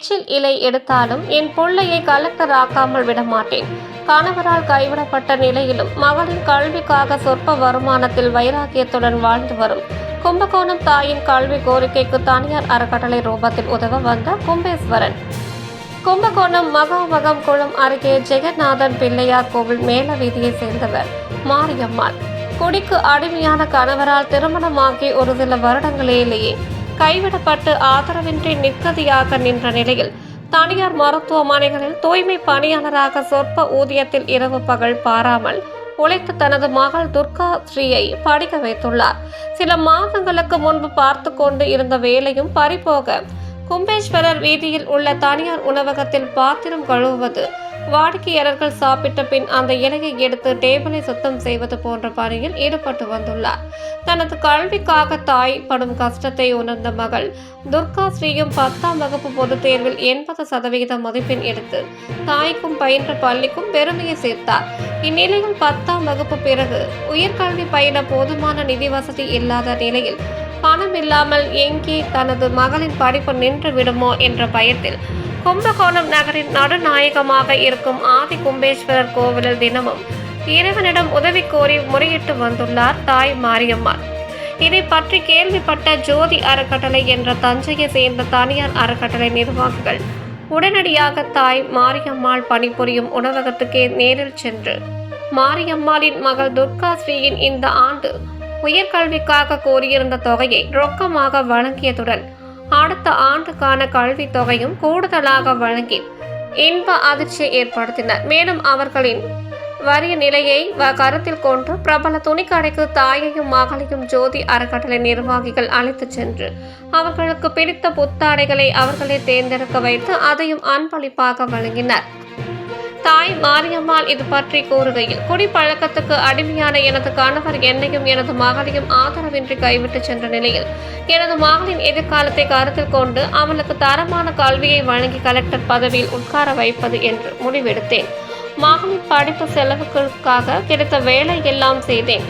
எச்சில் இலை எடுத்தாலும் என் பிள்ளையை கலெக்டர் ஆக்காமல் விடமாட்டேன். கணவரால் கைவிடப்பட்ட நிலையிலும் மகளின் கல்விக்காக சொற்ப வருமானத்தில் வைராக்கியத்துடன் வாழ்ந்து வரும் கும்பகோணம் தாயின் கல்வி கோரிக்கைக்கு தனியார் அறக்கட்டளை ரூபத்தில் உதவ வந்த கும்பேஸ்வரன். கும்பகோணம் மகாமகம் குளம் அருகே ஜெகநாதன் பிள்ளையார் கோவில் மேல வீதியை சேர்ந்தவர் மாரியம்மாள். குடிக்கு அடிமையான கணவரால் திருமணமாகி ஒரு சில வருடங்களிலேயே கைவிடப்பட்டு ஆதரவின்றி நிற்கதியாக நின்ற நிலையில் தனியார் மருத்துவமனைகளில் தூய்மை பணியாளராக சொற்ப ஊதியத்தில் இரவு பகல் பாராமல் உழைத்து தனது மகள் துர்கா ஸ்ரீயை படிக்க வைத்துள்ளார். சில மாதங்களுக்கு முன்பு பார்த்து கொண்டு இருந்த வேலையும் பறிபோக கும்பேஸ்வரர் வீதியில் உள்ள தனியார் உணவகத்தில் பாத்திரம் கழுவுவது வாடிக்கையாளர்கள் சாப்பிட்ட பின் அந்த இலையை எடுத்து டேபிளை சுத்தம் செய்வது போன்ற பணியில் ஈடுபட்டு வந்துள்ளார். தனது கல்விக்காக தாய் படும் கஷ்டத்தை உணர்ந்த மகள் துர்கா ஸ்ரீயும் பத்தாம் வகுப்பு பொதுத் தேர்வில் எண்பது சதவிகித மதிப்பெண் எடுத்து தாய்க்கும் பயின்ற பள்ளிக்கும் பெருமையை சேர்த்தார். இந்நிலையில் பத்தாம் வகுப்பு பிறகு உயர்கல்வி பயில போதுமான நிதி வசதி இல்லாத நிலையில் பணம் இல்லாமல் எங்கே தனது மகளின் படிப்பு நின்று விடுமோ என்ற பயத்தில் கும்பகோணம் நகரின் நடுநாயகமாக இருக்கும் ஆதி கும்பேஸ்வரர் கோவிலில் தினமும் இறைவனிடம் உதவி கோரி முறையிட்டு வந்துள்ளார் தாய் மாரியம்மாள். இதை பற்றி கேள்விப்பட்ட ஜோதி அறக்கட்டளை என்ற தஞ்சையை சேர்ந்த தனியார் அறக்கட்டளை நிர்வாகிகள் உடனடியாக தாய் மாரியம்மாள் பணிபுரியும் உணவகத்துக்கே நேரில் சென்று மாரியம்மாளின் மகள் துர்கா ஸ்ரீயின் இந்த ஆண்டு உயர்கல்விக்காக கோரியிருந்த தொகையை ரொக்கமாக வழங்கியதுடன் அடுத்த ஆண்டுக்கான கல்வித் தொகையும் கூடுதலாக வழங்கி இன்ப அதிர்ச்சியை ஏற்படுத்தினர். மேலும் அவர்களின் வறிய நிலையை வ- கருத்தில் கொண்டு பிரபல துணிக்கடைக்கு தாயையும் மகளையும் ஜோதி அறக்கட்டளை நிர்வாகிகள் அழைத்துச் சென்று அவர்களுக்கு பிடித்த புத்தாடைகளை அவர்களே தேர்ந்தெடுக்க வைத்து அதையும் அன்பளிப்பாக வழங்கினர். தாய் மாரியம்மாள் இது பற்றி கூறுகையில் குடிப்பழக்கத்துக்கு அடிமையான எனது கணவர் என்னையும் எனது மகளையும் ஆதரவின்றி கைவிட்டு சென்ற நிலையில் எனது மகளின் எதிர்காலத்தை கருத்தில் கொண்டு அவளுக்கு தரமான கல்வியை வழங்கி கலெக்டர் பதவியில் உட்கார வைப்பது என்று முடிவெடுத்தேன். மகளின் படிப்பு செலவுகளுக்காக கிடைத்த வேலை எல்லாம் செய்தேன்.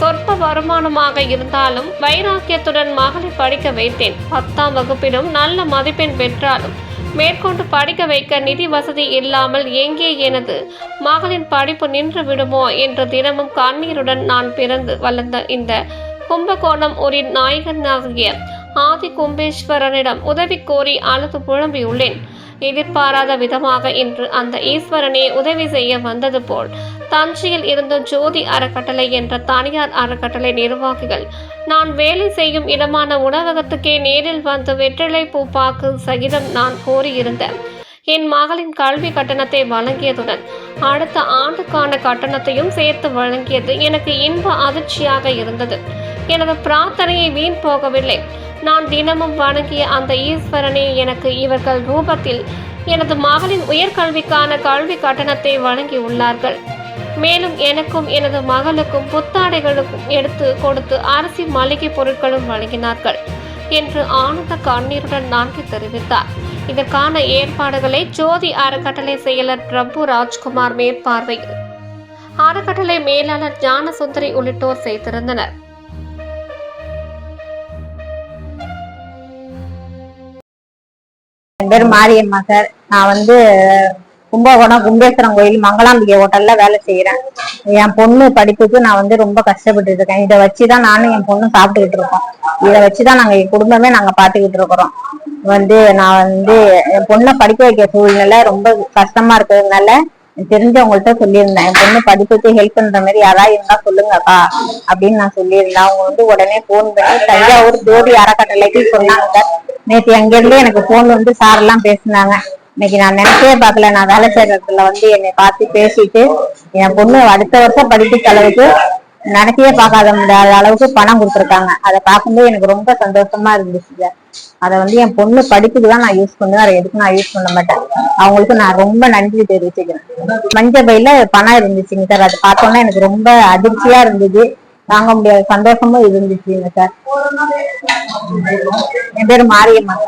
சொற்ப வருமானமாக இருந்தாலும் வைராக்கியத்துடன் மகளை படிக்க வைத்தேன். பத்தாம் வகுப்பிலும் நல்ல மதிப்பெண் பெற்றாலும் மேற்கொண்டு படிக்க வைக்க நிதி வசதி இல்லாமல் எங்கே எனது மகளின் படிப்பு நின்று விடுமோ என்ற தினமும் கண்ணீருடன் நான் பிறந்து வளர்ந்த இந்த கும்பகோணம் ஊரின் நாயகனாகிய ஆதி கும்பேஸ்வரனிடம் உதவி கோரி அழுது புழம்பியுள்ளேன் எதிர்பாராத விதமாக இன்று அந்த ஈஸ்வரனே உதவி செய்ய வந்தது போல் தஞ்சையில் இருந்த ஜோதி அறக்கட்டளை என்ற தனியார் அறக்கட்டளை நிர்வாகிகள் நான் வேலை செய்யும் இடமான உணவகத்துக்கே நேரில் வந்து வெற்றிலை பூப்பாக்கு சகிதம் நான் கோரியிருந்த என் மகளின் கல்வி கட்டணத்தை வழங்கியதுடன் அடுத்த ஆண்டுக்கான கட்டணத்தையும் சேர்த்து வழங்கியது எனக்கு இன்ப அதிர்ச்சியாக இருந்தது. எனது பிரார்த்தனையை வீண் போகவில்லை. நான் தினமும் வணங்கிய அந்த ஈஸ்வரனே எனக்கு இவர்கள் ரூபத்தில் எனது மகளின் உயர்கல்விக்கான கல்வி கட்டணத்தை வழங்கியுள்ளார்கள். மேலும் எனக்கும் எனது மகளுக்கும் புத்தாடைகளுக்கும் எடுத்து கொடுத்து அரிசி மளிகை பொருட்களும் வழங்கினார்கள் என்று ஆனந்த கண்ணீருடன் நன்றி தெரிவித்தார். இதற்கான ஏற்பாடுகளை ஜோதி அறக்கட்டளை செயலர் பிரபு ராஜ்குமார் மேற்பார்வையில் அறக்கட்டளை மேலாளர் ஞானசுந்தரி உள்ளிட்டோர் செய்திருந்தனர். மாரியம்மா சார். நான் வந்து கும்பகோணம் கும்பேஸ்வரம் கோயில் மங்களாம்பிகை ஹோட்டல்ல வேலை செய்யறேன் என் பொண்ணு படிப்புக்கு நான் வந்து ரொம்ப கஷ்டப்பட்டு இருக்கேன். இதை வச்சுதான் நானும் என் பொண்ணு சாப்பிட்டுக்கிட்டு இருக்கோம். இதை வச்சுதான் நாங்க என் குடும்பமே நாங்க பாத்துக்கிட்டு இருக்கிறோம். வந்து நான் வந்து என் பொண்ணை படிக்க வைக்க சூழ்நிலை ரொம்ப கஷ்டமா இருக்கிறதுனால தெரிஞ்சவங்கள்ட்ட சொல்லியிருந்தேன். என் பொண்ணு படிப்புக்கு ஹெல்ப் பண்ற மாதிரி யாராவது இருந்தா சொல்லுங்கக்கா அப்படின்னு நான் சொல்லியிருந்தேன். அவங்க வந்து உடனே போன் பண்ணி தஞ்சாவூர் ஜோதி அறக்கட்டளைக்கு சொன்னாங்க. நேற்று அங்கிருந்து எனக்கு போன் வந்து சார் எல்லாம் பேசினாங்க. இன்னைக்கு நான் நினைச்சே பார்க்கல. நான் வேலை செய்யறதுல வந்து என்னை பார்த்து பேசிட்டு என் பொண்ணு அடுத்த வருஷம் படிப்பு செலவுக்கு நினைச்சே பார்க்காத முடியாத அளவுக்கு பணம் கொடுத்துருக்காங்க. அதை பார்க்கும்போது எனக்கு ரொம்ப சந்தோஷமா இருந்துச்சு சார். அதை வந்து என் பொண்ணு படிப்புக்கு தான் நான் யூஸ் பண்ணுவேன் அதை எதுக்கும் நான் யூஸ் பண்ண மாட்டேன். அவங்களுக்கு நான் ரொம்ப நன்றி தெரிவிச்சுக்கிறேன். மஞ்ச பையில பணம் இருந்துச்சுங்க சார். அதை பார்த்தோன்னா எனக்கு ரொம்ப அதிர்ச்சியா இருந்தது. தாங்க முடியாத சந்தோஷமும் இருந்துச்சுங்க சார். என் பேர் மாரியம்மா.